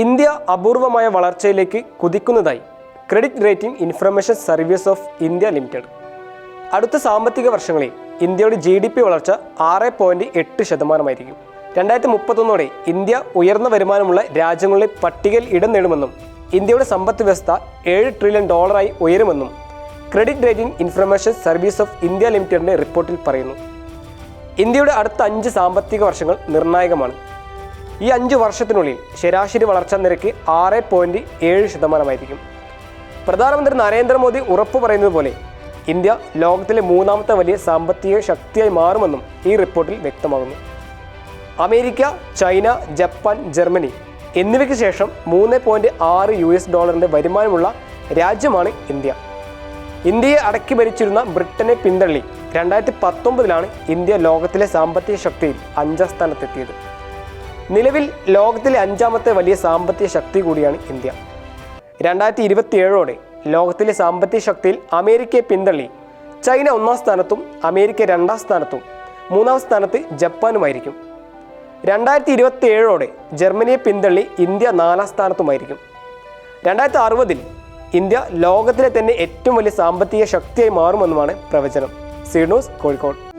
India അപൂർവമായ വളർച്ചയിലേക്ക് കുതിക്കുന്നതായി credit rating information service of India limited. അടുത്ത സാമ്പത്തിക വർഷങ്ങളിൽ ഇന്ത്യയുടെ ജി ഡി പി വളർച്ച ആറ് പോയിന്റ് എട്ട് ശതമാനമായിരിക്കും. രണ്ടായിരത്തി മുപ്പത്തൊന്നോടെ ഇന്ത്യ ഉയർന്ന വരുമാനമുള്ള രാജ്യങ്ങളിലെ പട്ടികയിൽ ഇടം നേടുമെന്നും ഇന്ത്യയുടെ സമ്പദ് വ്യവസ്ഥ ഏഴ് ട്രില്യൺ ഡോളറായി ഉയരുമെന്നും credit rating information service of India ലിമിറ്റഡിന്റെ റിപ്പോർട്ടിൽ പറയുന്നു. ഇന്ത്യയുടെ അടുത്ത അഞ്ച് സാമ്പത്തിക വർഷങ്ങൾ നിർണായകമാണ്. ഈ അഞ്ച് വർഷത്തിനുള്ളിൽ ശരാശരി വളർച്ചാ നിരക്ക് ആറ് പോയിന്റ് ഏഴ് ശതമാനമായിരിക്കും. പ്രധാനമന്ത്രി നരേന്ദ്രമോദി ഉറപ്പു പറയുന്നത് പോലെ ഇന്ത്യ ലോകത്തിലെ മൂന്നാമത്തെ വലിയ സാമ്പത്തിക ശക്തിയായി മാറുമെന്നും ഈ റിപ്പോർട്ടിൽ വ്യക്തമാകുന്നു. അമേരിക്ക ചൈന ജപ്പാൻ ജർമ്മനി എന്നിവയ്ക്ക് ശേഷം മൂന്ന് പോയിന്റ് ആറ് യു എസ് ഡോളറിന്റെ വരുമാനമുള്ള രാജ്യമാണ് ഇന്ത്യ. ഇന്ത്യയെ അടക്കി ഭരിച്ചിരുന്ന ബ്രിട്ടനെ പിന്തള്ളി രണ്ടായിരത്തി പത്തൊമ്പതിലാണ് ഇന്ത്യ ലോകത്തിലെ സാമ്പത്തിക ശക്തിയിൽ അഞ്ചാം സ്ഥാനത്തെത്തിയത്. നിലവിൽ ലോകത്തിലെ അഞ്ചാമത്തെ വലിയ സാമ്പത്തിക ശക്തി കൂടിയാണ് ഇന്ത്യ. രണ്ടായിരത്തി ഇരുപത്തിയേഴോടെ ലോകത്തിലെ സാമ്പത്തിക ശക്തിയിൽ അമേരിക്കയെ പിന്തള്ളി. ചൈന ഒന്നാം സ്ഥാനത്തും അമേരിക്ക രണ്ടാം സ്ഥാനത്തും മൂന്നാം സ്ഥാനത്ത് ജപ്പാനുമായിരിക്കും. രണ്ടായിരത്തി ഇരുപത്തി ഏഴോടെ ജർമ്മനിയെ പിന്തള്ളി ഇന്ത്യ നാലാം സ്ഥാനത്തുമായിരിക്കും. രണ്ടായിരത്തി അറുപതിൽ ഇന്ത്യ ലോകത്തിലെ തന്നെ ഏറ്റവും വലിയ സാമ്പത്തിക ശക്തിയായി മാറുമെന്നുമാണ് പ്രവചനം. സീഡോസ് കോഴിക്കോട്.